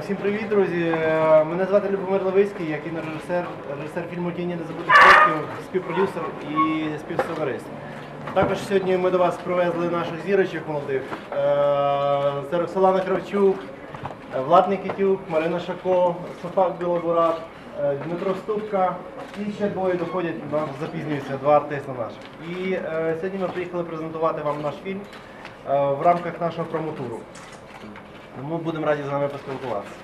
Всім привіт, друзі! Е, Мене звати Любомир Левицький, я кінорежисер, режисер фільму Тіні незабутих предків, співпродюсер і співсценарист. Також сьогодні ми до вас привезли наших зірочок молодих. Е, Це Роксолана Кравчук, е, Влад Никитюк, Марина Шако, Софак Білобурат, Дмитро Ступка і ще двоє доходять, у запізнюються, два артиста наших. І сьогодні ми приїхали презентувати вам наш фільм в рамках нашого промотуру. Тому будемо раді з вами поспілкуватися.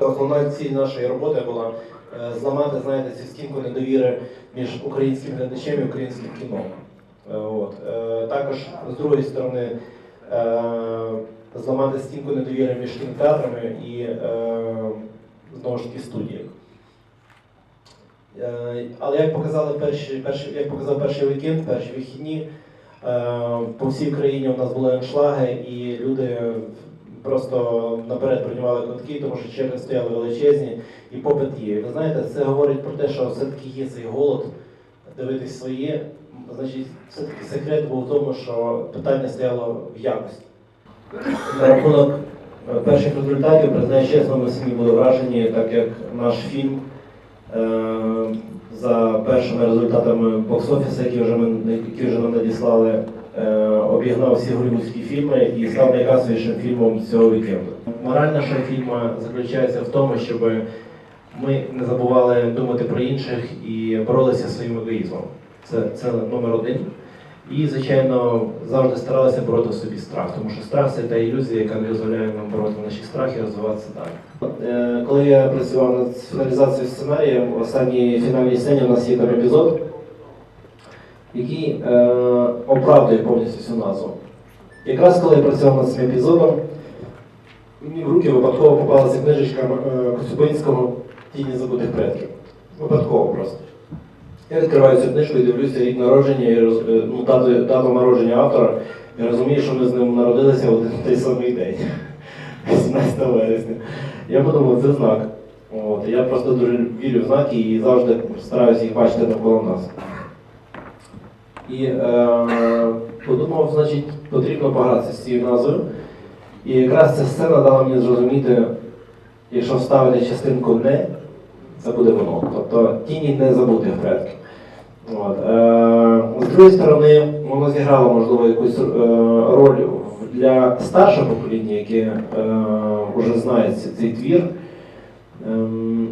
Основна ціль нашої роботи була е, зламати, знаєте, цю стінку недовіри між українським глядачем і українським кіно. Е, От. Е, Також з другої сторони зламати стінку недовіри між кінотеатрами і знову ж таки студіями. Е, Але як показали перші, перші, як показав перший вікенд, перші вихідні, е, по всій країні у нас були аншлаги, і люди просто наперед приймали квитки, тому що черги стояли величезні, і попит є. Ви знаєте, це говорить про те, що все-таки є цей голод дивитись своє. Значить, все-таки секрет був в тому, що питання стояло в якості. На рахунок перших результатів, признаю чесно, ми самі були вражені, так як наш фільм за першими результатами бокс-офісу, які вже ми які вже нам надіслали, е, обігнав всі голівудські фільми і став найкасовішим фільмом цього вікенду. Мораль нашого фільму заключається в тому, щоб ми не забували думати про інших і боролися зі своїм егоїзмом. Це, це номер один. І, звичайно, завжди старалися бороти в собі страх, тому що страх це та ілюзія, яка не дозволяє нам бороти наші страхи і розвиватися далі. Е, Коли я працював над фіналізацією сценарію, в останній фінальній сцені у нас є там епізод, який е, оправдує повністю всю назву. Якраз коли я працював над цим епізодом, мені в руки випадково попалася книжечка е, Коцюбинського Тіні забутих предків. Випадково просто. Я відкриваю цю книжку і дивлюся рік народження, і роз, е, ну, дату, дату народження автора, і розумію, що ми з ним народилися в один той самий день, 18 вересня. Я подумав, це знак. От, я просто дуже вірю в знаки і завжди стараюся їх бачити навколо нас. І е, подумав, значить, потрібно погратися з цією назвою. І якраз ця сцена дала мені зрозуміти, якщо вставити частинку не, це буде воно. Тобто тіні не забутих предків. От. Е, з другої сторони, воно зіграло, можливо, якусь е, роль для старшого покоління, яке е, вже знає цей твір. Ем,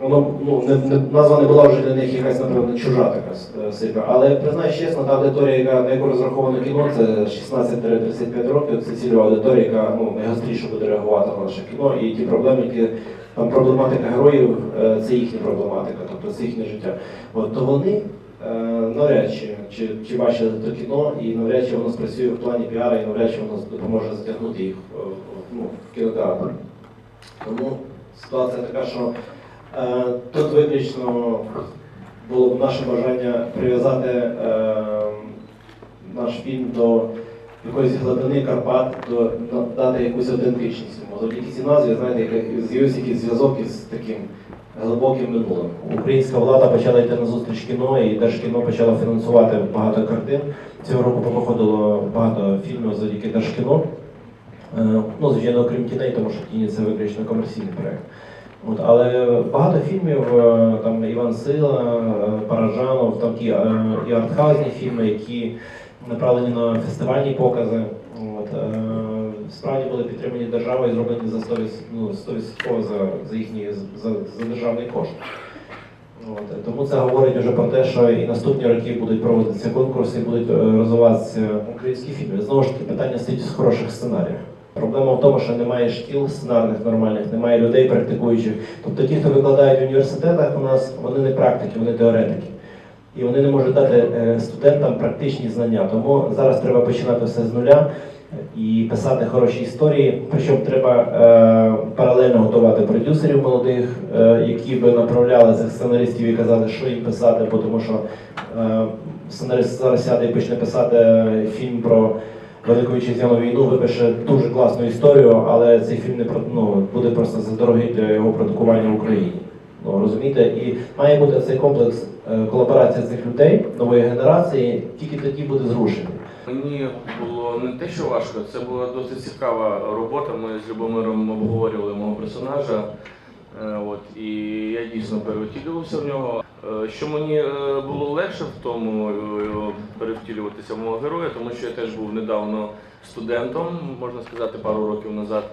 воно, ну, не, не, назва не була вже для них якась, напевно, чужа така е, сильна. Але признаюсь чесно, та аудиторія, яка, на яку розраховано кіно, це 16-35 років, це цільова аудиторія, яка ну, найгостріше буде реагувати на наше кіно. І ті проблеми, які проблематика героїв, е, це їхня проблематика, тобто це їхнє життя. От, то вони е, навряд чи, чи, чи бачили то кіно, і навряд чи воно спрацює в плані піара, і навряд чи воно допоможе затягнути їх ну, в кінотеатр. Тому ситуація така, що е, тут виключно було б наше бажання прив'язати е, наш фільм до якоїсь глибини Карпат, до, дати якусь аутентичність йому. Завдяки цій назві, знаєте, з'явився якийсь зв'язок із таким глибоким минулим. Українська влада почала йти на зустріч кіно, і Держкіно почало фінансувати багато картин. Цього року походило багато фільмів завдяки Держкіно. Е, Ну, звичайно, окрім тіней, тому що тіні це виключно комерційний проєкт. От, але багато фільмів, е, там Іван Сила, е, Паражанов, там е, і артхаузні фільми, які направлені на фестивальні покази. От, справді були підтримані державою і зроблені за 100%, ну, 100% за, за їхні за, за державний кошт. От, тому це говорить вже про те, що і наступні роки будуть проводитися конкурси, будуть розвиватися українські фільми. Знову ж таки, питання стоїть в хороших сценаріях. Проблема в тому, що немає шкіл сценарних нормальних, немає людей практикуючих. Тобто ті, хто викладають в університетах у нас, вони не практики, вони теоретики. І вони не можуть дати е, студентам практичні знання. Тому зараз треба починати все з нуля і писати хороші історії. Причому треба е, паралельно готувати продюсерів молодих, е, які би направляли цих сценаристів і казали, що їм писати, тому що е, сценарист зараз сяде і почне писати фільм про Велику вітчизняну війну, випише дуже класну історію, але цей фільм не ну, буде просто задорогий для його продукування в Україні. Ну розумієте, і має бути цей комплекс е, колаборації цих людей нової генерації, тільки тоді буде зрушений. Мені було не те, що важко, це була досить цікава робота. Ми з Любомиром обговорювали мого персонажа. Е, От, і я дійсно перевтілювався в нього. Е, Що мені е, було легше в тому перевтілюватися в мого героя, тому що я теж був недавно студентом, можна сказати, пару років назад.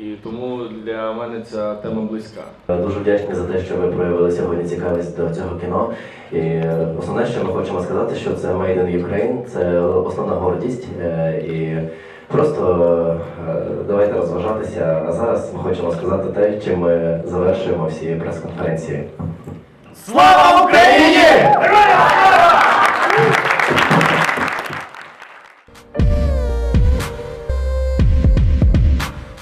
І тому для мене ця тема близька. Дуже вдячні за те, що ви проявили сьогодні цікавість до цього кіно. І основне, що ми хочемо сказати, що це Made in Ukraine, це основна гордість. І Просто е, давайте розважатися. А зараз ми хочемо сказати те, чим ми завершуємо всі прес-конференції. Слава Україні!